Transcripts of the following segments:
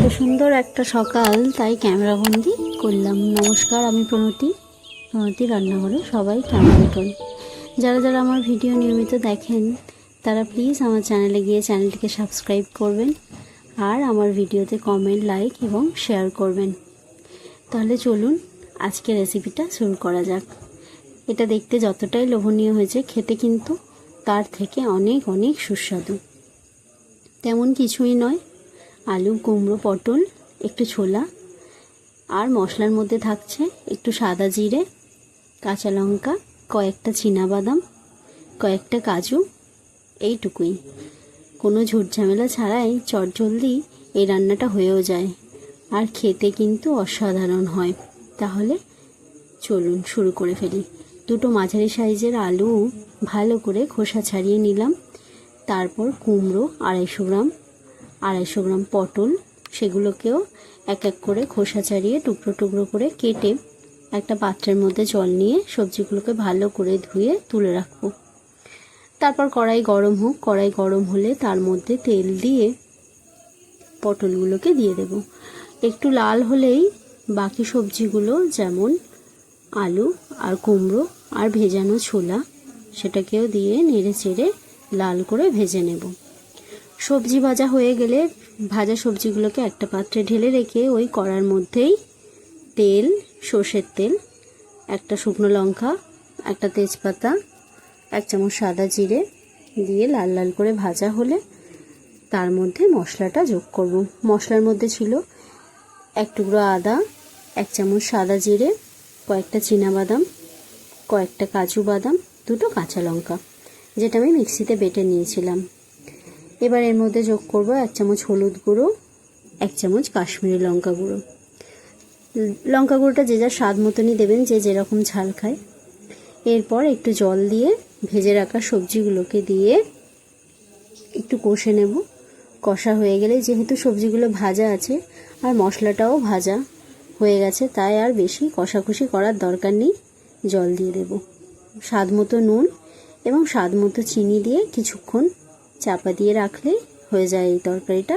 এত সুন্দর একটা সকাল, তাই ক্যামেরাবন্দি করলাম। নমস্কার, আমি প্রণতি। প্রণতি রান্নাঘরে, সবাই কেমন আছেন? যারা যারা আমার ভিডিও নিয়মিত দেখেন, তারা প্লিজ আমার চ্যানেলে গিয়ে চ্যানেলটিকে সাবস্ক্রাইব করবেন আর আমার ভিডিওতে কমেন্ট লাইক এবং শেয়ার করবেন। তাহলে চলুন আজকে রেসিপিটা শুরু করা যাক। এটা দেখতে যতটাই লোভনীয় হয়েছে, খেতে কিন্তু তার থেকে অনেক অনেক সুস্বাদু। তেমন কিছুই নয় আলু, কুমড়ো, পটল, একটু ছোলা আর মশলার মধ্যে থাকছে একটু সাদা জিরে, কাঁচা লঙ্কা, কয়েকটা বাদাম কয়েকটা কাজু, এইটুকুই। কোনো ঝামেলা ছাড়াই চটজলদি এই রান্নাটা হয়েও যায় আর খেতে কিন্তু অসাধারণ হয়। তাহলে চলুন শুরু করে ফেলি। দুটো মাঝারি সাইজের আলু ভালো করে খোসা ছাড়িয়ে নিলাম। তারপর কুমড়ো আড়াইশো গ্রাম আড়াইশো গ্রাম পটল, সেগুলোকেও এক এক করে খোসা ছাড়িয়ে টুকরো টুকরো করে কেটে একটা পাত্রের মধ্যে জল নিয়ে সবজিগুলোকে ভালো করে ধুয়ে তুলে রাখব। তারপর কড়াই গরম হোক, কড়াই গরম হলে তার মধ্যে তেল দিয়ে পটলগুলোকে দিয়ে দেব। একটু লাল হলেই বাকি সবজিগুলো যেমন আলু আর কুমড়ো আর ভেজানো ছোলা, সেটাকেও দিয়ে নেড়ে চেড়ে লাল করে ভেজে নেব। সবজি ভাজা হয়ে গেলে ভাজা সবজিগুলোকে একটা পাত্রে ঢেলে রেখে ওই কড়ার মধ্যেই তেল, সর্ষের তেল, একটা শুকনো লঙ্কা, একটা তেজপাতা, এক চামচ সাদা জিরে দিয়ে লাল লাল করে ভাজা হলে তার মধ্যে মশলাটা যোগ করব। মশলার মধ্যে ছিল এক টুকরো আদা, এক চামচ সাদা জিরে, কয়েকটা বাদাম কয়েকটা কাজু বাদাম, দুটো কাঁচা লঙ্কা, যেটা আমি মিক্সিতে বেটে নিয়েছিলাম। এবার এর মধ্যে যোগ করব এক চামচ হলুদ গুঁড়ো, এক চামচ কাশ্মীরি লঙ্কা গুঁড়ো। লঙ্কা গুঁড়োটা যে যার স্বাদ মতনই দেবেন, যে যেরকম ঝাল খায়। এরপর একটু জল দিয়ে ভেজে রাখা সবজিগুলোকে দিয়ে একটু কষে নেব। কষা হয়ে গেলে যেহেতু সবজিগুলো ভাজা আছে আর মশলাটাও ভাজা হয়ে গেছে, তাই আর বেশি কষাকষি করার দরকার নেই। জল দিয়ে দেব। স্বাদ মতো নুন এবং স্বাদ মতো চিনি দিয়ে কিছুক্ষণ চাপা দিয়ে রাখলে হয়ে যায় এই তরকারিটা।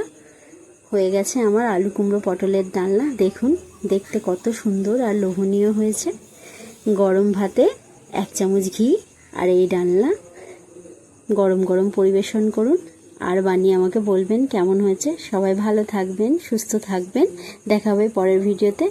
হয়ে গেছে আমার আলু কুমড়ো পটলের ডালনা। দেখুন, দেখতে কত সুন্দর আর লোভনীয় হয়েছে। গরম ভাতে এক চামচ ঘি আর এই ডালনা। গরম গরম পরিবেশন করুন। আর বানিয়ে আমাকে বলবেন কেমন হয়েছে। সবাই ভালো থাকবেন, সুস্থ থাকবেন। দেখা হবে পরের ভিডিওতে।